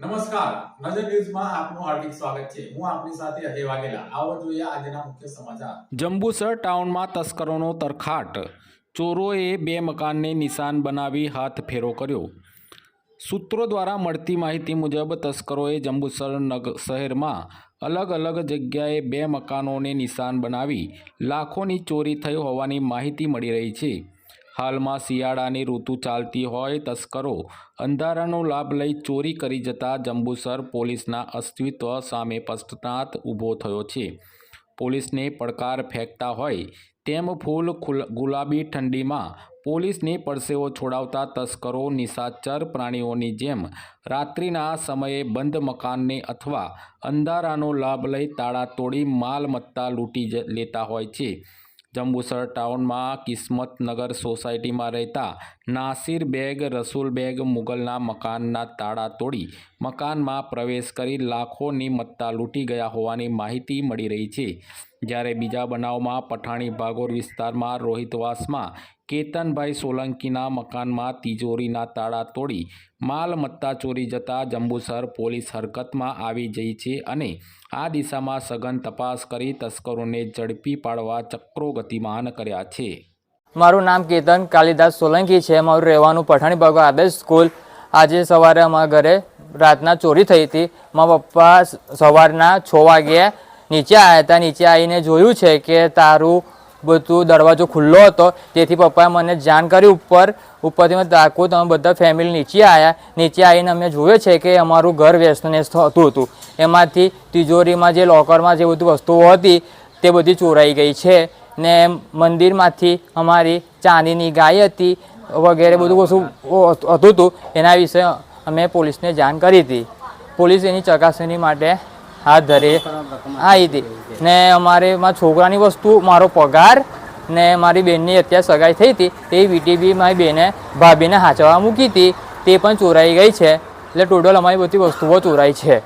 નમસ્કાર. નજર ન્યૂઝમાં આપનું હાર્દિક સ્વાગત છે. હું આપની સાથે અજય વાઘેલા. આવો જોઈએ આજના મુખ્ય સમાચાર. જંબુસર ટાઉનમાં તસ્કરોનો તરખાટ. ચોરોએ બે મકાનને નિશાન બનાવી હાથ ફેરો કર્યો. સૂત્રો દ્વારા મળતી માહિતી મુજબ તસ્કરોએ જંબુસર નગ શહેરમાં અલગ અલગ જગ્યાએ બે મકાનોને નિશાન બનાવી લાખોની ચોરી થઈ હોવાની માહિતી મળી રહી છે. હાલમાં શિયાળાની ઋતુ ચાલતી હોય તસ્કરો અંધારાનો લાભ લઈ ચોરી કરી જતા જંબુસર પોલીસના અસ્તિત્વ સામે પશ્ચાતાપ ઊભો થયો છે. પોલીસને પડકાર ફેંકતા હોય તેમ ફૂલ ગુલાબી ઠંડીમાં પોલીસને પરસેવો છોડાવતા તસ્કરો નિશાચર પ્રાણીઓની જેમ રાત્રિના સમયે બંધ મકાનને અથવા અંધારાનો લાભ લઈ તાળા તોડી માલ મત્તા લૂંટી લેતા હોય છે. જંબુસર ટાઉનમાં કિસ્મતનગર સોસાયટીમાં રહેતા નાસિર બેગ, રસૂલ બેગ મુગલના મકાનના તાળા તોડી મકાનમાં પ્રવેશ કરી લાખોની મત્તા લૂંટી ગયા હોવાની માહિતી મળી રહી છે. જ્યારે બીજા બનાવમાં પઠાણી ભાગોર વિસ્તારમાં રોહિતવાસમાં કેતનભાઈ સોલંકીના મકાનમાં તિજોરીના તાળા તોડી માલ મત્તા ચોરી જતા જંબુસર પોલીસ હરકતમાં આવી જઈ છે અને આ દિશામાં સઘન તપાસ કરી તસ્કરોને ઝડપી પાડવા ચક્રો ગતિમાન કર્યા છે. મારું નામ કેતન કાલિદાસ સોલંકી છે. મારું રહેવાનું પઠાણી બાગો આદર્શ સ્કૂલ. આજે સવારે અમારા ઘરે રાતના ચોરી થઈ હતી. મારા પપ્પા સવારના છ વાગ્યે નીચે આવ્યા હતા. નીચે આવીને જોયું છે કે તારું બધું દરવાજો ખુલ્લો હતો. તેથી પપ્પાએ મને જાણ કરી ઉપર, ઉપરથી મેં તાકું, તમે બધા ફેમિલી નીચે આવ્યા નીચે આવીને અમે જોયું છે કે અમારું ઘર વ્યસ્તનેસ્ત થતું હતું એમાંથી તિજોરીમાં જે લોકરમાં જે બધી વસ્તુઓ હતી, તે બધી ચોરાઈ ગઈ છે. ને મંદિરમાંથી અમારી ચાંદીની ગાય હતી, વગેરે બધું વસ્તુ હતું હતું. એના વિશે અમે પોલીસને જાણ કરી હતી. પોલીસ એની ચકાસણી માટે હાથ હા, એ હતી ને અમારે મારા છોકરાની વસ્તુ, મારો પગાર ને મારી બેનની અત્યારે સગાઈ થઈ હતી. તે વીટીબી મારી બેને, ભાભીને હાચવા મૂકી હતી. તે પણ ચોરાઈ ગઈ છે. એટલે ટોટલ અમારી બધી વસ્તુઓ ચોરાઈ છે.